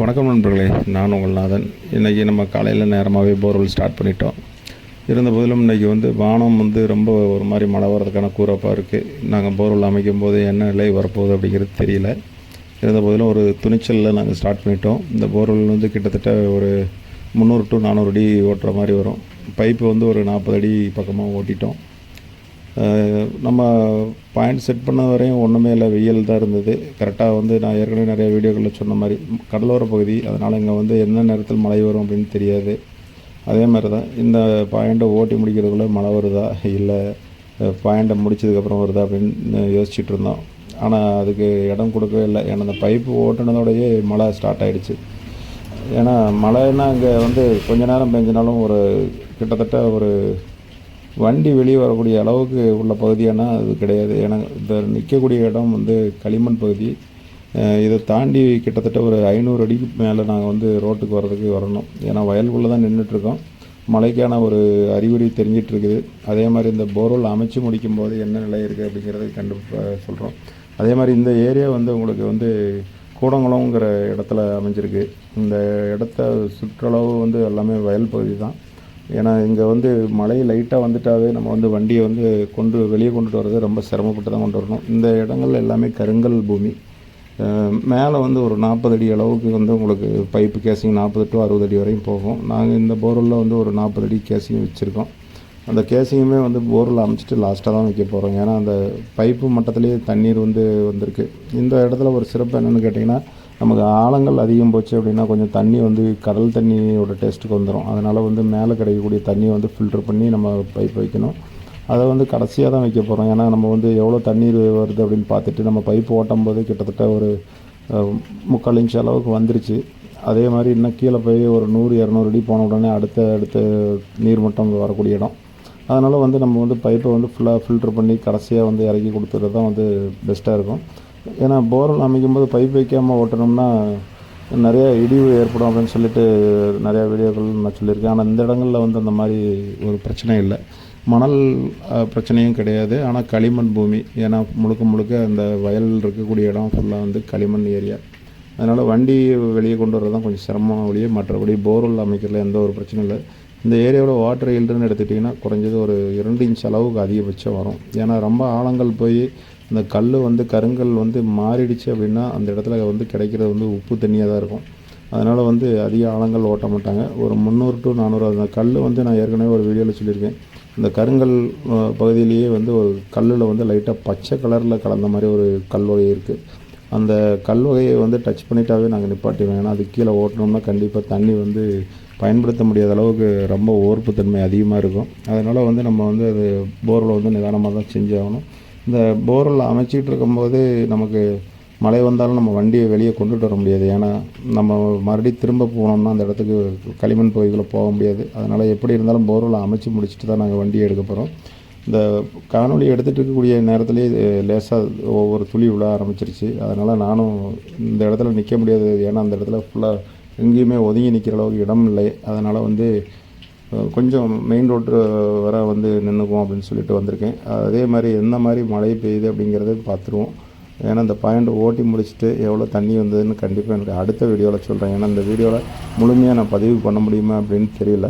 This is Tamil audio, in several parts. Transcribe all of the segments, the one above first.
வணக்கம் நண்பர்களே நான் உங்கள் நாதன். இன்றைக்கி நம்ம காலையில் நேரமாகவே போர்வெல் ஸ்டார்ட் பண்ணிட்டோம். இருந்த போதிலும் இன்றைக்கி வந்து வானம் வந்து ரொம்ப ஒரு மாதிரி மழை வர்றதுக்கான கூறப்பாக இருக்குது நாங்கள் போர்வெல் அமைக்கும் போது என்ன நிலை வரப்போகுது அப்படிங்கிறது தெரியல. இருந்த போதிலும் ஒரு துணிச்சலில் நாங்கள் ஸ்டார்ட் பண்ணிட்டோம். இந்த போர்வெல் வந்து கிட்டத்தட்ட ஒரு முந்நூறு டு நானூறு அடி ஓட்டுற மாதிரி வரும். பைப்பு வந்து ஒரு நாற்பது அடி பக்கமாக ஓட்டிட்டோம். நம்ம பாயிண்ட் செட் பண்ண வரையும் ஒன்றுமே இல்லை வெயில் தான் இருந்தது. கரெக்டாக வந்து நான் ஏற்கனவே நிறைய வீடியோக்களில் சொன்ன மாதிரி கடலோர பகுதி அதனால் இங்கே வந்து எந்த நேரத்தில் மழை வரும் அப்படின்னு தெரியாது. அதே மாதிரி தான் இந்த பாயிண்ட்டை ஓட்டி முடிக்கிறதுக்குள்ளே மழை வருதா இல்லை பாயிண்ட்டை முடிச்சதுக்கப்புறம் வருதா அப்படின்னு யோசிச்சுட்டு இருந்தோம். ஆனால் அதுக்கு இடம் கொடுக்கவே இல்லை. ஏன்னா அந்த பைப்பு ஓட்டினதோடையே மழை ஸ்டார்ட் ஆகிடுச்சு ஏன்னா மழைன்னா இங்கே வந்து கொஞ்ச நேரம் பெஞ்சினாலும் ஒரு கிட்டத்தட்ட ஒரு வண்டி வெளியே வரக்கூடிய அளவுக்கு உள்ள பகுதியானா அது கிடையாது. ஏன்னா இந்த நிற்கக்கூடிய இடம் வந்து களிமண் பகுதி. இதை தாண்டி கிட்டத்தட்ட ஒரு ஐநூறு அடிக்கு மேலே நாங்கள் வந்து ரோட்டுக்கு வர்றதுக்கு வரணும். ஏன்னா வயலுக்குள்ளே தான் நின்றுட்டுருக்கோம் மழைக்கான ஒரு அறிகுறி தெரிஞ்சிட்டு இருக்குது அதே மாதிரி இந்த போர்வெல் அமைச்சு முடிக்கும் போது என்ன நிலை இருக்குது அப்படிங்கிறத கண்டு சொல்கிறோம் அதே மாதிரி இந்த ஏரியா வந்து உங்களுக்கு வந்து கூடங்குளங்கிற இடத்துல அமைஞ்சிருக்கு. இந்த இடத்த சுற்றளவு வந்து எல்லாமே வயல் பகுதி தான் ஏன்னா இங்கே வந்து மழை லைட்டாக வந்துட்டாவே நம்ம வந்து வண்டியை வந்து கொண்டு வெளியே கொண்டுட்டு வர்றது ரொம்ப சிரமப்பட்டு தான் கொண்டு வரணும். இந்த இடங்கள் எல்லாமே கருங்கல் பூமி. மேலே வந்து ஒரு நாற்பது அடி அளவுக்கு வந்து உங்களுக்கு பைப்பு கேசிங் நாற்பது டு அறுபது அடி வரையும் போகும். நாங்கள் இந்த போரில் வந்து ஒரு நாற்பது அடி கேசிங் வச்சுருக்கோம். அந்த கேசிங்குமே வந்து போரில் அமைச்சிட்டு லாஸ்ட்டாக தான் வைக்க போகிறோம் ஏன்னா அந்த பைப்பு மட்டத்திலேயே தண்ணீர் வந்து வந்திருக்கு. இந்த இடத்துல ஒரு சிறப்பு என்னென்னு கேட்டிங்கன்னா நமக்கு ஆழங்கள் அதிகம் போச்சு அப்படின்னா கொஞ்சம் தண்ணி வந்து கடல் தண்ணியோட டேஸ்ட்டுக்கு வந்துடும் அதனால் வந்து மேலே கிடைக்கக்கூடிய தண்ணியை வந்து ஃபில்டர் பண்ணி நம்ம பைப் வைக்கணும். அதை வந்து கடைசியாக தான் வைக்க போகிறோம் ஏன்னா நம்ம வந்து எவ்வளோ தண்ணீர் வருது அப்படின்னு பார்த்துட்டு நம்ம பைப் ஓட்டும் போது கிட்டத்தட்ட ஒரு முக்கால் இன்ச் அளவுக்கு வந்துருச்சு. அதே மாதிரி இன்னும் கீழே போய் ஒரு நூறு இரநூறு அடி போன உடனே அடுத்த அடுத்த நீர்மட்டம் வரக்கூடிய இடம். அதனால் வந்து நம்ம வந்து பைப்பை வந்து ஃபுல்லாக ஃபில்டர் பண்ணி கடைசியாக வந்து இறக்கி கொடுத்துறது தான் வந்து பெஸ்ட்டாக இருக்கும். ஏன்னா போர்வெல் அமைக்கும் போது பைப் வைக்காமல் ஓட்டணும்னா நிறைய இடிவு ஏற்படும் அப்படின்னு சொல்லிட்டு நிறையா வீடியோக்கள் நான் சொல்லியிருக்கேன். ஆனால் இந்த இடங்களில் வந்து அந்த மாதிரி ஒரு பிரச்சனை இல்லை. மணல் பிரச்சனையும் கிடையாது. ஆனால் களிமண் பூமி ஏன்னா முழுக்க முழுக்க அந்த வயல் இருக்கக்கூடிய இடம் ஃபுல்லாக வந்து களிமண் ஏரியா. அதனால் வண்டி வெளியே கொண்டு வரது தான் கொஞ்சம் சிரமம் ஒழிய மற்றபடி போர்வெல் அமைக்கிறதுல எந்த ஒரு பிரச்சனையும் இல்லை. இந்த ஏரியாவோட வாட்டர் ஹீல்டுன்னு எடுத்துக்கிட்டிங்கன்னா குறைஞ்சது ஒரு இரண்டு இன்ச் அளவுக்கு அதிகபட்சம் வரும். ஏன்னா ரொம்ப ஆழங்கள் போய் இந்த கல் வந்து கருங்கல் வந்து மாறிடுச்சு அப்படின்னா அந்த இடத்துல வந்து கிடைக்கிறது வந்து உப்பு தண்ணியாக தான் இருக்கும். அதனால் வந்து அதிக ஆழங்கள் ஓட்ட மாட்டாங்க. ஒரு முந்நூறு டு நானூறு அந்த கல் வந்து நான் ஏற்கனவே ஒரு வீடியோவில் சொல்லியிருக்கேன். இந்த கருங்கல் பகுதியிலேயே வந்து ஒரு கல்லில் வந்து லைட்டாக பச்சை கலரில் கலந்த மாதிரி ஒரு கல் வகை இருக்குது அந்த கல் வகையை வந்து டச் பண்ணிட்டாவே நாங்கள் நிப்பாட்டிடுவோம். ஏன்னா அது கீழே ஓட்டினோம்னா கண்டிப்பாக தண்ணி வந்து பயன்படுத்த முடியாத அளவுக்கு ரொம்ப ஓர்ப்புத்தன்மை அதிகமாக இருக்கும். அதனால் வந்து நம்ம வந்து அது போரில் வந்து நிதானமாக தான் செஞ்சாகணும் இந்த போரில் அமைச்சிக்கிட்டு இருக்கும்போது நமக்கு மழை வந்தாலும் நம்ம வண்டியை வெளியே கொண்டுட்டு வர முடியாது. ஏன்னா நம்ம மறுபடியும் திரும்ப போனோம்னா அந்த இடத்துக்கு களிமண் பகுதிக்குள்ளே போக முடியாது. அதனால் எப்படி இருந்தாலும் போர்வெல் அமைச்சு முடிச்சுட்டு தான் நாங்கள் வண்டியை எடுக்க போகிறோம் இந்த காணொலி எடுத்துகிட்டு இருக்கக்கூடிய நேரத்துலேயே லேசாக ஒவ்வொரு துளி விழ ஆரம்பிச்சிருச்சு. அதனால் நானும் இந்த இடத்துல நிற்க முடியாது. ஏன்னா அந்த இடத்துல ஃபுல்லாக எங்கேயுமே ஒதுங்கி நிற்கிற அளவுக்கு இடம் இல்லை. அதனால் வந்து கொஞ்சம் மெயின் ரோட்டு வர வந்து நின்றுக்குவோம் அப்படின்னு சொல்லிட்டு வந்திருக்கேன். அதே மாதிரி எந்த மாதிரி மழை பெய்யுது அப்படிங்கிறத பார்த்துருவோம். ஏன்னா இந்த பாயிண்ட் ஓட்டி முடிச்சுட்டு எவ்வளோ தண்ணி வந்ததுன்னு கண்டிப்பாக எனக்கு அடுத்த வீடியோவில் சொல்கிறேன் ஏன்னா இந்த வீடியோவில் முழுமையாக நான் பதிவு பண்ண முடியுமா அப்படின்னு தெரியல.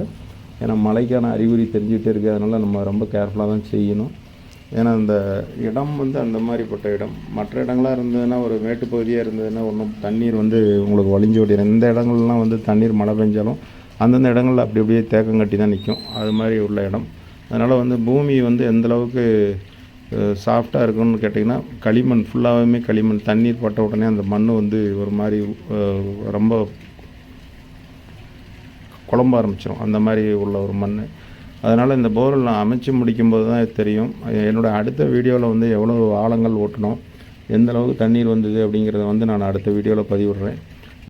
ஏன்னா மழைக்கான அறிகுறி தெரிஞ்சுக்கிட்டே இருக்குது அதனால் நம்ம ரொம்ப கேர்ஃபுல்லாக தான் செய்யணும். ஏன்னா இந்த இடம் வந்து அந்த மாதிரிப்பட்ட இடம். மற்ற இடங்களாக இருந்ததுன்னா ஒரு மேட்டு பகுதியாக இருந்ததுன்னா ஒன்றும் தண்ணீர் வந்து உங்களுக்கு வழிஞ்சு ஓடிடும் இந்த இடங்கள்லாம் வந்து தண்ணீர் மழை பெஞ்சாலும் அந்தந்த இடங்களில் அப்படி அப்படியே தேக்கம் கட்டி தான் நிற்கும் அது மாதிரி உள்ள இடம். அதனால் வந்து பூமி வந்து எந்தளவுக்கு சாஃப்டாக இருக்கும்னு கேட்டிங்கன்னா களிமண் ஃபுல்லாகவுமே களிமண் தண்ணீர் பட்ட உடனே அந்த மண் வந்து ஒரு மாதிரி ரொம்ப குழம்ப ஆரம்பிச்சிடும் அந்த மாதிரி உள்ள ஒரு மண் அதனால் இந்த போரில் நான் அமைச்சு முடிக்கும்போது தான் தெரியும். என்னோடய அடுத்த வீடியோவில் வந்து எவ்வளோ ஆழங்கள் ஓட்டணும் எந்த அளவுக்கு தண்ணீர் வந்தது அப்படிங்கிறத வந்து நான் அடுத்த வீடியோவில் பதிவிடுறேன்.